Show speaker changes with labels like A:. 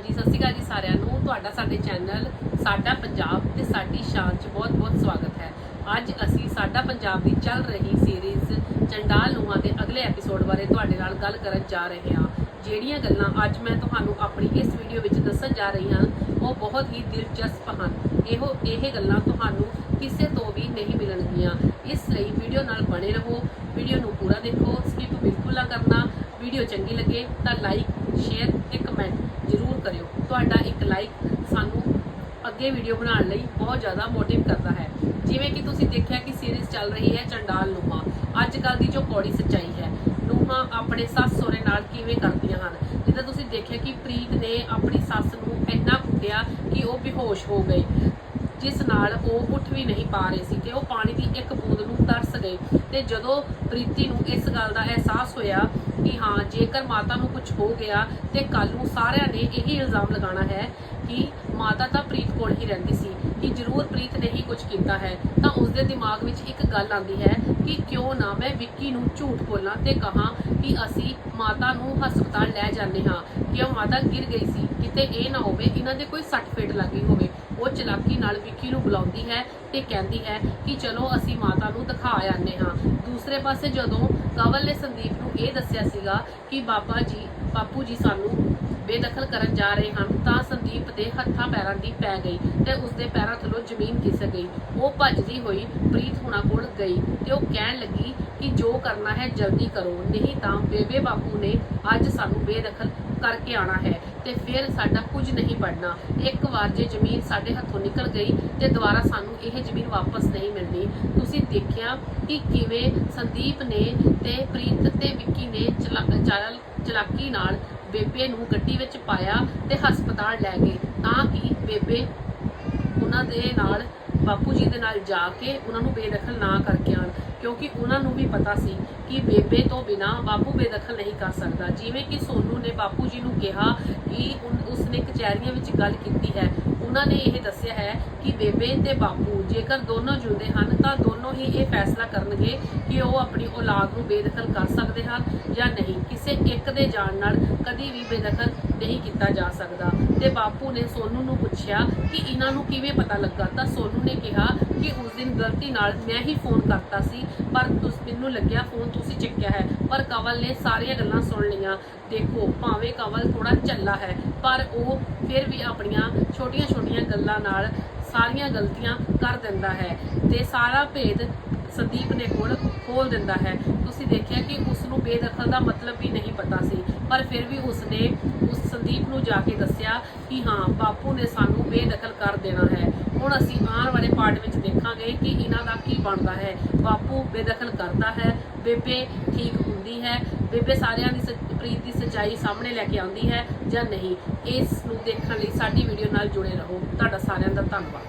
A: ਹਾਂਜੀ, ਸਤਿ ਸ਼੍ਰੀ ਅਕਾਲ ਜੀ ਸਾਰਿਆਂ ਨੂੰ। ਤੁਹਾਡਾ ਸਾਡੇ ਚੈਨਲ ਸਾਡਾ ਪੰਜਾਬ ਤੇ ਸਾਡੀ ਸ਼ਾਨ 'ਚ ਬਹੁਤ-ਬਹੁਤ ਸਵਾਗਤ ਹੈ। ਅੱਜ ਅਸੀਂ ਸਾਡਾ ਪੰਜਾਬ ਦੀ ਚੱਲ ਰਹੀ ਸੀਰੀਜ਼ ਚੰਡਾਲ ਨੂੰਹਾਂ ਦੇ ਅਗਲੇ ਐਪੀਸੋਡ ਬਾਰੇ ਤੁਹਾਡੇ ਨਾਲ ਗੱਲ ਕਰਨ ਜਾ ਰਹੇ ਹਾਂ। ਜਿਹੜੀਆਂ ਗੱਲਾਂ ਅੱਜ ਮੈਂ ਤੁਹਾਨੂੰ ਆਪਣੀ ਇਸ ਵੀਡੀਓ ਵਿੱਚ ਦੱਸਣ ਜਾ ਰਹੀ ਹਾਂ, ਉਹ ਬਹੁਤ ਹੀ ਦਿਲਚਸਪ ਹਨ। ਇਹੋ, ਇਹ ਗੱਲਾਂ ਤੁਹਾਨੂੰ ਕਿਸੇ ਤੋਂ ਵੀ ਨਹੀਂ ਮਿਲਣਗੀਆਂ। ਇਸ ਲਈ ਵੀਡੀਓ ਨਾਲ ਬਣੇ ਰਹੋ ਵੀਡੀਓ ਨੂੰ ਪੂਰਾ ਦੇਖੋ ਸਕਿਪ ਬਿਲਕੁਲ ਨਾ ਕਰਨਾ। ਵੀਡੀਓ ਚੰਗੀ ਲੱਗੇ ਤਾਂ ਲਾਈਕ ਸ਼ੇਅਰ ਤੇ ਕਮੈਂਟ ਜ਼ਰੂਰ ਕਰਿਓ। ਤੁਹਾਡਾ ਇੱਕ ਲਾਈਕ ਸਾਨੂੰ ਅੱਗੇ ਵੀਡੀਓ ਬਣਾਉਣ ਲਈ ਬਹੁਤ ਜ਼ਿਆਦਾ ਮੋਟਿਵ ਕਰਦਾ ਹੈ। ਜਿਵੇਂ ਕਿ ਤੁਸੀਂ ਦੇਖਿਆ ਕਿ ਸੀਰੀਜ਼ ਚੱਲ ਰਹੀ ਹੈ ਚੰਡਾਲ ਨੂੰਹਾਂ ਅੱਜ ਕੱਲ ਦੀ ਜੋ ਕੌੜੀ ਸੱਚਾਈ ਹੈ ਨੂੰਹਾਂ ਆਪਣੇ ਸੱਸ ਸਹੁਰੇ ਨਾਲ ਕਿਵੇਂ ਕਰਦੀਆਂ ਹਨ? ਜਿੱਦਾਂ ਤੁਸੀਂ ਦੇਖਿਆ ਕਿ ਪ੍ਰੀਤ ਨੇ ਆਪਣੀ ਸੱਸ ਨੂੰ ਇੰਨਾ ਕੁੱਟਿਆ ਕਿ ਉਹ ਬੇਹੋਸ਼ ਹੋ ਗਈ ਜਿਸ ਨਾਲ ਉਹ ਉੱਠ ਵੀ ਨਹੀਂ ਪਾ ਰਹੇ ਸੀ ਤੇ ਉਹ ਪਾਣੀ ਦੀ ਇੱਕ ਬੂੰਦ ਨੂੰ ਤਰਸ ਗਏ। ਤੇ ਜਦੋਂ ਪ੍ਰੀਤੀ ਨੂੰ ਇਸ ਗੱਲ ਦਾ ਅਹਿਸਾਸ ਹੋਇਆ ਕਿ ਹਾਂ, ਜੇਕਰ ਮਾਤਾ ਨੂੰ ਕੁਝ ਹੋ ਗਿਆ ਤੇ ਕੱਲ ਨੂੰ ਸਾਰਿਆਂ ਨੇ ਇਹ ਇਲਜ਼ਾਮ ਲਗਾਉਣਾ ਹੈ ਕਿ ਮਾਤਾ ਤਾਂ ਪ੍ਰੀਤ ਕੋਲ ਹੀ ਰਹਿੰਦੀ ਸੀ ਕਿ ਜ਼ਰੂਰ ਪ੍ਰੀਤ ਨੇ ਹੀ ਕੁਝ ਕੀਤਾ ਹੈ, ਤਾਂ ਉਸਦੇ ਦਿਮਾਗ ਵਿੱਚ ਇੱਕ ਗੱਲ ਆਉਂਦੀ ਹੈ ਕਿ ਕਿਉਂ ਨਾ ਮੈਂ ਵਿੱਕੀ ਨੂੰ ਝੂਠ ਬੋਲਾਂ ਤੇ ਕਹਾਂ ਕਿ ਅਸੀਂ ਮਾਤਾ ਨੂੰ ਹਸਪਤਾਲ ਲੈ ਜਾਂਦੇ ਹਾਂ, ਕਿਉਂ ਮਾਤਾ ਗਿਰ ਗਈ ਸੀ, ਕਿਤੇ ਇਹ ਨਾ ਹੋਵੇ, ਇਹਨਾਂ ਦੇ ਕੋਈ ਸੱਟ ਫੇਟ ਲੱਗੀ ਹੋਵੇ। ਉਹ ਚਲਾਕੀ ਨਾਲ ਵਿੱਕੀ ਨੂੰ ਬੁਲਾਉਂਦੀ ਹੈ ਤੇ ਕਹਿੰਦੀ ਹੈ ਕਿ ਚਲੋ ਅਸੀਂ ਮਾਤਾ ਨੂੰ ਦਿਖਾ ਆਨੇ ਹਾਂ। ਦੂਸਰੇ ਪਾਸੇ ਜਦੋਂ ਕਵਲ ਨੇ ਸੰਦੀਪ ਨੂੰ ਇਹ ਦੱਸਿਆ ਸੀਗਾ ਕਿ ਬਾਬਾ ਜੀ, ਬਾਪੂ ਜੀ ਸਾਨੂੰ ਬੇਦਖਲ ਕਰਨ ਜਾ ਰਹੇ ਹਨ, ਤਾਂ ਸੰਦੀਪ ਦੇ ਹੱਥਾਂ ਪੈਰਾਂ ਦੀ ਪੈ ਗਈ ਤੇ ਉਸਦੇ ਪੈਰਾਂ ਥੱਲੋਂ ਜ਼ਮੀਨ ਖਿਸਕ ਗਈ। ਉਹ ਭੱਜਦੀ ਹੋਈ ਪ੍ਰੀਤ ਹੁਣਾਂ ਕੋਲ ਗਈ ਤੇ ਉਹ ਕਹਿਣ ਲੱਗੀ ਕਿ ਜੋ ਕਰਨਾ ਹੈ ਜਲਦੀ ਕਰੋ, ਨਹੀਂ ਤਾਂ ਬੇਬੇ ਬਾਪੂ ਨੇ ਅੱਜ ਸਾਨੂੰ ਬੇਦਖਲ ਕਰਕੇ ਆਣਾ ਹੈ। ਤੇ ਫਿਰ ਸਾਡਾ ਕੁਝ ਨਹੀਂ ਬਣਨਾ। ਇੱਕ ਵਾਰ ਜੇ ਜ਼ਮੀਨ ਸਾਡੇ ਹੱਥੋਂ ਨਿਕਲ ਗਈ ਤੇ ਦੁਬਾਰਾ ਸਾਨੂੰ ਇਹ ਜ਼ਮੀਨ ਵਾਪਸ ਨਹੀਂ ਮਿਲਣੀ। ਤੁਸੀਂ ਦੇਖਿਆ ਕਿ ਕਿਵੇਂ ਸੰਦੀਪ ਨੇ ਤੇ ਪ੍ਰੀਤ ਤੇ ਵਿੱਕੀ ਨੇ ਚਲਾਕੀ ਨਾਲ ਬੇਬੇ ਨੂੰ ਗੱਡੀ ਵਿੱਚ ਪਾਇਆ ਤੇ ਹਸਪਤਾਲ ਲੈ ਗਏ। ਤਾਂ ਕਿ ਬੇਬੇ ਉਹਨਾਂ ਦੇ ਨਾਲ, ਬਾਪੂ ਜੀ ਦੇ ਨਾਲ ਜਾ ਕੇ ਉਹਨਾਂ ਨੂੰ ਬੇਦਖਲ ਨਾ ਕਰਕੇ ਆਣ। ਕਿਉਂਕਿ ਉਹਨਾਂ ਨੂੰ ਵੀ ਪਤਾ ਸੀ ਕਿ ਬੇਬੇ ਤੋਂ ਬਿਨਾ ਬਾਪੂ ਬੇਦਖਲ ਨਹੀਂ ਕਰ ਸਕਦਾ। ਜਿਵੇਂ ਕਿ ਸੋਨੂ ਨੇ ਬਾਪੂ ਜੀ ਨੂੰ ਕਿਹਾ ਕਿ ਉਨ- ਉਸਨੇ ਕਚਹਿਰੀਆਂ ਵਿੱਚ ਗੱਲ ਕੀਤੀ ਹੈ। ਉਹਨਾਂ ਨੇ ਇਹ ਦੱਸਿਆ ਹੈ ਕਿ ਬੇਬੇ ਤੇ ਬਾਪੂ ਜੇਕਰ ਦੋਨੋਂ ਜੁੜਦੇ ਹਨ ਤਾਂ ਦੋਨੋਂ ਹੀ ਇਹ ਫੈਸਲਾ ਕਰਨਗੇ ਕਿ ਉਹ ਆਪਣੀ ਔਲਾਦ ਨੂੰ ਬੇਦਖਲ ਕਰ ਸਕਦੇ ਹਨ ਜਾਂ ਨਹੀਂ। ਕਿਸੇ ਇੱਕ ਦੇ ਜਾਣ ਨਾਲ ਕਦੀ ਵੀ ਬੇਦਖਲ ਨਹੀਂ ਕੀਤਾ ਜਾ ਸਕਦਾ। ਤੇ ਬਾਪੂ ਨੇ ਸੋਨੂ ਨੂੰ ਪੁੱਛਿਆ ਕਿ ਇਹਨਾਂ ਨੂੰ ਕਿਵੇਂ ਪਤਾ ਲੱਗਾ? ਤਾਂ ਸੋਨੂ ਨੇ ਕਿਹਾ ਕਿ ਉਸ ਦਿਨ ਗਲਤੀ ਨਾਲ ਮੈਂ ਹੀ ਫੋਨ ਕਰਤਾ ਸੀ, ਪਰ ਤੁਸ, ਮੈਨੂੰ ਲੱਗਿਆ ਫੋਨ ਤੁਸੀਂ ਚੱਕਿਆ ਹੈ। ਪਰ ਕਵਲ ਨੇ ਸਾਰੀਆਂ ਗੱਲਾਂ ਸੁਣ ਲਈਆਂ। ਦੇਖੋ, ਭਾਵੇਂ ਕਵਲ ਥੋੜਾ ਚੱਲਾ ਹੈ, ਪਰ ਉਹ ਫਿਰ ਵੀ ਆਪਣੀਆਂ ਛੋਟੀਆਂ ਛੋਟੀਆਂ ਗੱਲਾਂ ਨਾਲ ਸਾਰੀਆਂ ਗਲਤੀਆਂ ਕਰ ਦਿੰਦਾ ਹੈ ਤੇ ਸਾਰਾ ਭੇਦ ਸੰਦੀਪ ਨੇ ਕੋਲ ਖੋਲ ਦਿੰਦਾ ਹੈ। ਤੁਸੀਂ ਦੇਖਿਆ ਕਿ ਉਸ ਨੂੰ ਬੇਦਖਲ ਦਾ ਮਤਲਬ ਵੀ ਨਹੀਂ ਪਤਾ ਸੀ, ਪਰ ਫਿਰ ਵੀ ਉਸ ਨੇ ਉਸ ਸੰਦੀਪ ਨੂੰ ਜਾ ਕੇ ਦੱਸਿਆ ਕਿ ਹਾਂ, ਬਾਪੂ ਨੇ ਸਾਨੂੰ ਬੇਦਖਲ ਕਰ ਦੇਣਾ ਹੈ। ਹੁਣ ਅਸੀਂ ਆਉਣ ਵਾਲੇ ਪਾਰਟ ਵਿੱਚ ਦੇਖਾਂਗੇ ਕਿ ਇਹਨਾਂ ਦਾ ਕੀ ਬਣਦਾ ਹੈ। ਬਾਪੂ ਬੇਦਖਲ ਕਰਦਾ ਹੈ, ਬੇਬੇ ਠੀਕ ਹੁੰਦੀ ਹੈ, ਬੇਬੇ ਸਾਰਿਆਂ ਦੀ ਸੱਚ- ਪ੍ਰੀਤ ਦੀ ਸੱਚਾਈ ਸਾਹਮਣੇ ਲੈ ਕੇ ਆਉਂਦੀ ਹੈ ਜਾਂ ਨਹੀਂ। ਇਸ ਨੂੰ ਦੇਖਣ ਲਈ ਸਾਡੀ ਵੀਡੀਓ ਨਾਲ ਜੁੜੇ ਰਹੋ। ਤੁਹਾਡਾ ਸਾਰਿਆਂ ਦਾ ਧੰਨਵਾਦ।